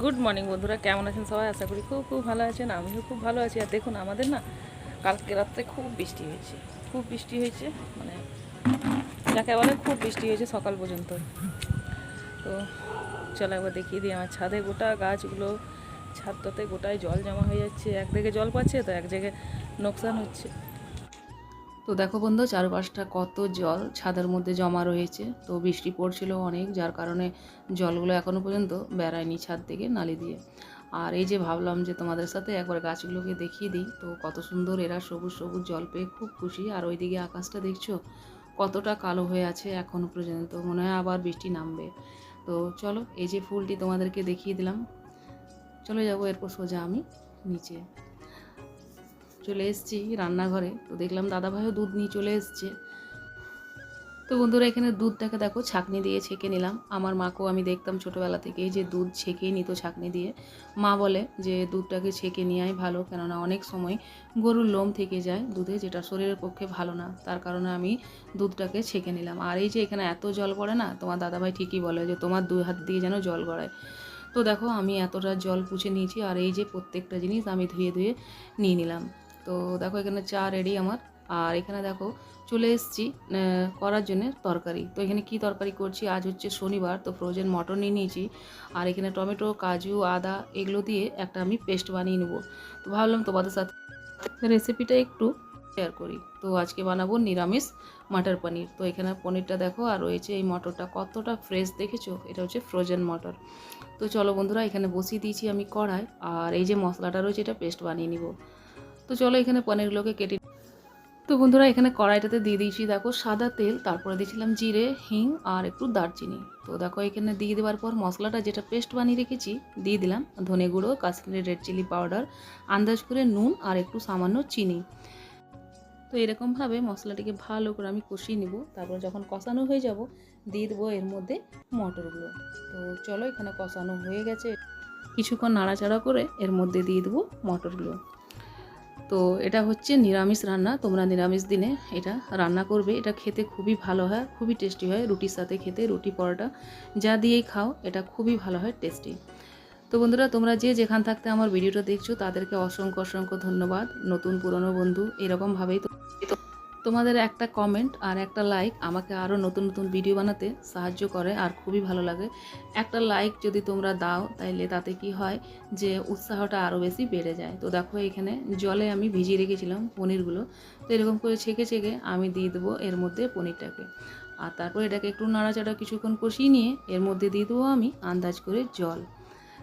Good morning বন্ধুরা। কেমন আছেন সবাই? আশা করি খুব খুব ভালো আছেন। আমিও খুব ভালো আছি। আর দেখুন, আমাদের না কালকে রাত্রে খুব বৃষ্টি হয়েছে। খুব বৃষ্টি হয়েছে মানে যাকে বলে খুব বৃষ্টি হয়েছে সকাল পর্যন্ত। তো চলো একবার দেখিয়ে দিই, আমার ছাদে গোটা গাছগুলো, ছাদটাতে গোটায় জল জমা হয়ে যাচ্ছে। এক দিকে জল পাচ্ছে, তো এক জায়গায় নোকসান হচ্ছে। তো দেখো বন্ধু, চারপাশটা কত জল, ছাদের মধ্যে জমা রয়েছে। তো বৃষ্টি পড়ছিল অনেক, যার কারণে জলগুলো এখনও পর্যন্ত বেড়ায়নি ছাদ থেকে নালি দিয়ে। আর এই যে ভাবলাম যে তোমাদের সাথে একবার গাছগুলোকে দেখিয়ে দিই, তো কত সুন্দর এরা সবুজ সবুজ জল পেয়ে খুব খুশি। আর ওইদিকে আকাশটা দেখছ, কতটা কালো হয়ে আছে এখনও পর্যন্ত, মনে হয় আবার বৃষ্টি নামবে। তো চলো, এই যে ফুলটি তোমাদেরকে দেখিয়ে দিলাম। চলে যাব, এরপর সোজা আমি নিচে। চলে এসেছি রান্নাঘরে। তো দেখলাম দাদাভাইও দুধ নিয়ে চলে এসছে। তো বন্ধুরা, এখানে দুধটাকে দেখো ছাকনি দিয়ে ছেঁকে নিলাম। আমার মাকেও আমি দেখতাম ছোটোবেলা থেকে যে দুধ ছেঁকেই নিত ছাকনি দিয়ে। মা বলে যে, দুধটাকে ছেঁকে নেওয়াই ভালো, কেননা অনেক সময় গরুর লোম থেকে যায় দুধে, যেটা শরীরের পক্ষে ভালো না। তার কারণে আমি দুধটাকে ছেঁকে নিলাম। আর এই যে এখানে এত জল পড়ে না, তোমার দাদাভাই ঠিকই বলে যে, তোমার দুই হাত দিয়ে যেন জল গড়ায়। তো দেখো, আমি এতটা জল পুছে নিয়েছি, আর এই যে প্রত্যেকটা জিনিস আমি ধুয়ে ধুয়ে নিয়ে নিলাম। তো দেখো এখানে চা রেডি আমার। আর এখানে দেখো চলে এসেছি করার জন্য তরকারি। তো এখানে কি তরকারি করছি? আজ হচ্ছে শনিবার, তো ফ্রোজেন মটর নিয়ে নিয়েছি। আর এখানে টমেটো, কাজু, আদা এগুলো দিয়ে একটা আমি পেস্ট বানিয়ে নেব। তো ভাবলাম তোমাদের সাথে রেসিপিটা একটু শেয়ার করি। তো আজকে বানাবো নিরামিষ মাটার পনির। তো এখানে পনিরটা দেখো, আর রয়েছে এই মটরটা কতটা ফ্রেশ দেখেছ? এটা হচ্ছে ফ্রোজেন মটর। তো চলো বন্ধুরা, এখানে বসিয়ে দিয়েছি আমি কড়াই। আর এই যে মশলাটা রয়েছে, এটা পেস্ট বানিয়ে নিব। তো চলো এখানে পনিরগুলোকে কেটে তো বন্ধুরা, এখানে কড়াইটাতে দিয়ে দিয়েছি, দেখো, সাদা তেল, তারপরে দিয়েছিলাম জিরে, হিং আর একটু দারচিনি। তো দেখো, এখানে দিয়ে দেওয়ার পর মশলাটা যেটা পেস্ট বানিয়ে রেখেছি, দিয়ে দিলাম ধনে গুঁড়ো কাশ্মীরি রেড চিলি পাউডার আন্দাজ করে নুন আর একটু সামান্য চিনি। তো এরকমভাবে মশলাটিকে ভালো করে আমি কষিয়ে নিব। তারপর যখন কষানো হয়ে যাব, দিয়ে দেবো এর মধ্যে মটরগুলো। তো চলো, এখানে কষানো হয়ে গেছে। কিছুক্ষণ নাড়াচাড়া করে এর মধ্যে দিয়ে দেবো মটরগুলো। তো এটা হচ্ছে নিরামিষ রান্না, তোমরা নিরামিষ দিনে এটা রান্না করবে। এটা খেতে খুবই ভালো হয়, খুবই টেস্টি হয় রুটির সাথে খেতে, রুটি পরোটা, যা দিয়েই খাও, এটা খুবই ভালো হয়, টেস্টি। তো বন্ধুরা, তোমরা যে যেখান থাকতে আমার ভিডিওটা দেখছ, তাদেরকে অসংখ্য অসংখ্য ধন্যবাদ। নতুন পুরনো বন্ধু, এরকমভাবেই তো তোমাদের একটা কমেন্ট আর একটা লাইক আমাকে আরও নতুন নতুন ভিডিও বানাতে সাহায্য করে আর খুবই ভালো লাগে। একটা লাইক যদি তোমরা দাও তাইলে তাতে কি হয় যে উৎসাহটা আরও বেশি বেড়ে যায়। তো দেখো এখানে জলে আমি ভিজিয়ে রেখেছিলাম পনিরগুলো। তো এরকম করে ছেঁকে ছেঁকে আমি দিয়ে দেবো এর মধ্যে পনিরটাকে। আর তারপর এটাকে একটু নাড়াচাড়া কিছুক্ষণ কষিয়ে নিয়ে এর মধ্যে দিয়ে দেবো আমি আন্দাজ করে জল।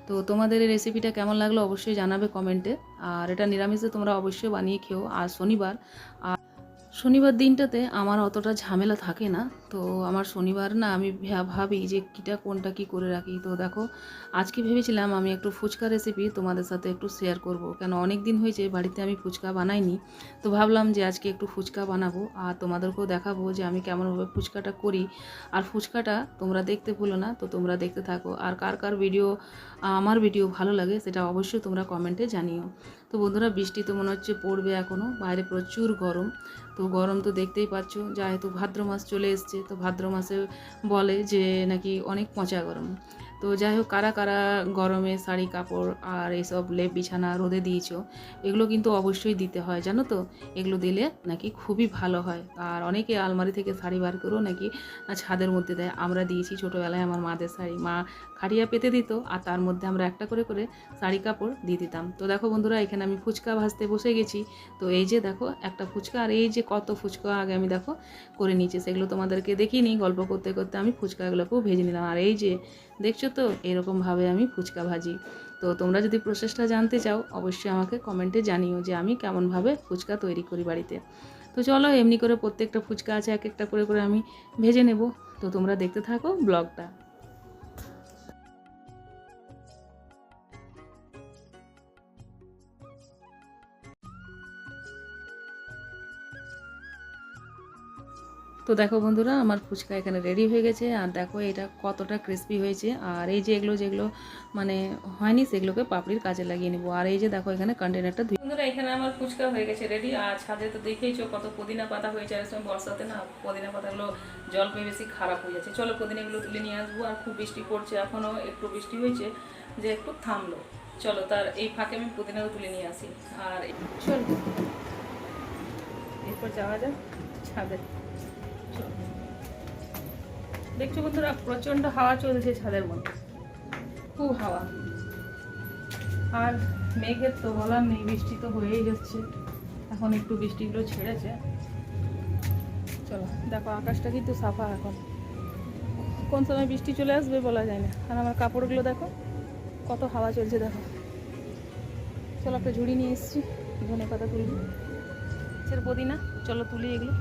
তো তোমাদের এই রেসিপিটা কেমন লাগল অবশ্যই জানাবে কমেন্টে আর এটা নিরামিষে তোমরা অবশ্যই বানিয়ে খেও আর শনিবার। আর শনিবার দিনটাতে আমার অতটা ঝামেলা থাকে না। তো আমার শনিবার না আমি ভাবি যে কীটা, কোনটা কি করে রাখি। তো দেখো, আজকে ভেবেছিলাম আমি একটু ফুচকা রেসিপি তোমাদের সাথে একটু শেয়ার করব। কেন অনেক দিন হয়েছে বাড়িতে আমি ফুচকা বানাইনি। তো ভাবলাম যে আজকে একটু ফুচকা বানাবো আর তোমাদেরকেও দেখাবো যে আমি কেমনভাবে ফুচকাটা করি। আর ফুচকাটা তোমরা দেখতে ভুলো না, তো তোমরা দেখতে থাকো। আর কার কার ভিডিও, আমার ভিডিও ভালো লাগে সেটা অবশ্যই তোমরা কমেন্টে জানিও। তো বন্ধুরা, বৃষ্টি তো মনে হচ্ছে পড়বে এখনও বাইরে প্রচুর গরম। তো গরম তো দেখতেই পাচ্ছ যেহেতু ভাদ্র মাস চলে এসছে। তো ভাদ্র মাসে বলে যে নাকি অনেক পচা গরম। তো যাই হোক কারা কারা গরমে শাড়ি, কাপড় আর এইসব লেপ, বিছানা, রোদে দিয়েছ, এগুলো কিন্তু অবশ্যই দিতে হয়, জানো তো? এগুলো দিলে নাকি খুবই ভালো হয়। আর অনেকে আলমারি থেকে শাড়ি বার করেও নাকি ছাদের মধ্যে দেয়। আমরা দিয়েছি ছোটোবেলায় আমার মাদের শাড়ি। মা খাটিয়া পেতে দিত আর তার মধ্যে আমরা একটা করে করে শাড়ি, কাপড় দিয়ে দিতাম। তো দেখো বন্ধুরা, এখানে আমি ফুচকা ভাজতে বসে গেছি। তো এই যে দেখো, একটা ফুচকা আর এই যে কত ফুচকা আগে আমি দেখো করে নিয়েছি, সেগুলো তোমাদেরকে দেখিনি। গল্প করতে করতে আমি ফুচকাগুলোকেও ভেজে নিলাম। আর এই যে দেখছ তো? এরকমভাবে আমি ফুচকা ভাজি। তো তোমরা যদি প্রসেসটা জানতে চাও, অবশ্যই আমাকে কমেন্টে জানিও যে আমি কেমনভাবে ফুচকা তৈরি করি বাড়িতে। তো চলো, এমনি করে প্রত্যেকটা ফুচকা আছে, এক একটা করে করে আমি ভেজে নেব। তো তোমরা দেখতে থাকো ব্লগটা। তো দেখো বন্ধুরা আমার ফুচকা এখানে রেডি হয়ে গেছে। আর দেখো এটা কতটা ক্রিস্পি হয়েছে। আর এই যে এগুলো যেগুলো মানে হয়নি সেগুলোকে পাপড়ির কাজে লাগিয়ে নেব। আর এই যে দেখো এখানে কন্টেনারটা ধুই বন্ধুরা এখানে আমার ফুচকা হয়ে গেছে রেডি আর ছাদে তো দেখেইছো কত পুদিনা পাতা হয়েছে। আর সময় বর্ষাতে না পুদিনা পাতাগুলো জল পেয়ে বেশি খারাপ হয়ে যাচ্ছে। চলো পুদিনাগুলো তুলে নিয়ে আসব। আর খুব বৃষ্টি পড়ছে এখনও একটু বৃষ্টি হয়েছে যে একটু থামলো। চলো তার এই ফাঁকে আমি পুদিনাও তুলে নিয়ে আসি। আর চলো। এরপর যাওয়া যাক ছাদে। দেখছ বন্ধুরা প্রচণ্ড হাওয়া চলছে ছাদের মধ্যে। খুব হাওয়া। আর মেঘের তো বলার নেই, বৃষ্টি তো হয়েই যাচ্ছে এখন একটু বৃষ্টিগুলো ছেড়েছে। চলো, দেখো, আকাশটা কিন্তু সাফা এখন। কোন সময় বৃষ্টি চলে আসবে বলা যায় না। আর আমার কাপড়গুলো দেখো, কত হাওয়া চলছে, দেখো। চলো, একটা ঝুড়ি নিয়ে এসেছি। ধনে পাতা তুলবি পুদিনা। চলো, তুলি এগুলো।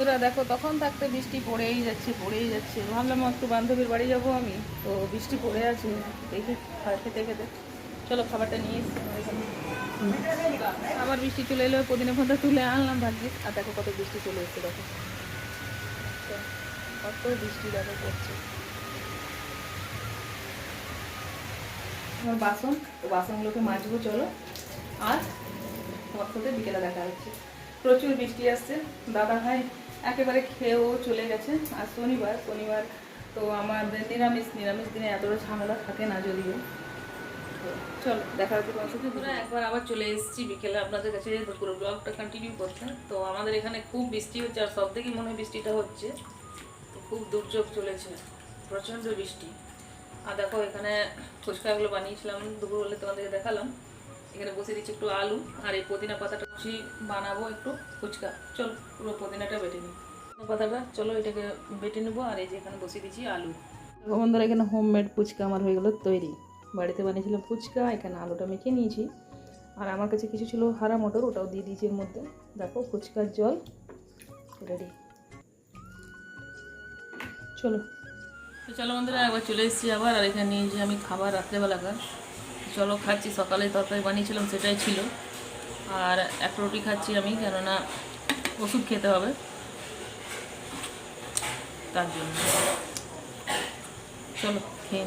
তোরা দেখো, তখন থাকতে বৃষ্টি পড়েই যাচ্ছে পড়েই যাচ্ছে। ভাবলাম একটু বান্ধবীর বাড়ি যাব আমি। তো বৃষ্টি পড়ে আছে, দেখি খেতে খেতে। চলো, খাবারটা নিয়ে এসছি আবার বৃষ্টি চলে এলো, পুদিনা ফোনটা তুলে আনলাম ভাগ্যিস আর দেখো কত বৃষ্টি চলে এসছে, দেখো। কত বৃষ্টি, দেখো, পড়ছে। আমার বাসন, তো বাসনগুলোকে মাজবো, চলো। আর তোমার সাথে বিকেলে দেখা হচ্ছে। প্রচুর বৃষ্টি আসছে। দাদা ভাই একেবারে খেয়েও চলে গেছে। আর শনিবার শনিবার তো আমাদের নিরামিষ নিরামিষ দিনে এতটা ঝামেলা থাকে না যদিও। চলো, দেখা হচ্ছে তোমার সাথে। একবার আবার চলে এসেছি বিকেলে আপনাদের কাছে। পুরো ব্লগটা কন্টিনিউ করতে তো আমাদের এখানে খুব বৃষ্টি হচ্ছে আর সব থেকে মনে হয় বৃষ্টিটা হচ্ছে। তো খুব দুর্যোগ চলেছে। প্রচণ্ড বৃষ্টি। আর দেখো, এখানে ফুচকাগুলো বানিয়েছিলাম। দুপুরবেলা তোমাদেরকে দেখালাম। এখানে বসে দিচ্ছি একটু আলু আর এই পুদিনা পাতাটা কুচি বানাবো একটু ফুচকা। চলো পুরো পুদিনাটা বেটে নিই। পুদিনা পাতাটা চলো এটাকে বেটে নেব আর এই যে এখানে বসিয়ে দিচ্ছি আলু। বন্ধুরা এখানে হোমমেড ফুচকা আমার হয়ে গেল তৈরি। বাড়িতে বানিয়েছিলাম ফুচকা এখানে আলুটা মেখে নিয়েছি। আর আমার কাছে কিছু ছিল হারা মটর ওটাও দিয়ে দিয়েছি এর মধ্যে। দেখো ফুচকার জল। রেডি চলো। তো চলো বন্ধুরা একবার চলে এসেছি আবার আর এখানে নিয়ে যে আমি খাবার রাত্রেবেলাকার। চলো খাচ্ছি, সকালে তরকারি বানিয়েছিলাম, সেটাই ছিল। আর এক রুটি খাচ্ছি আমি, কেননা ওষুধ খেতে হবে। তার জন্য। চলো, খেয়ে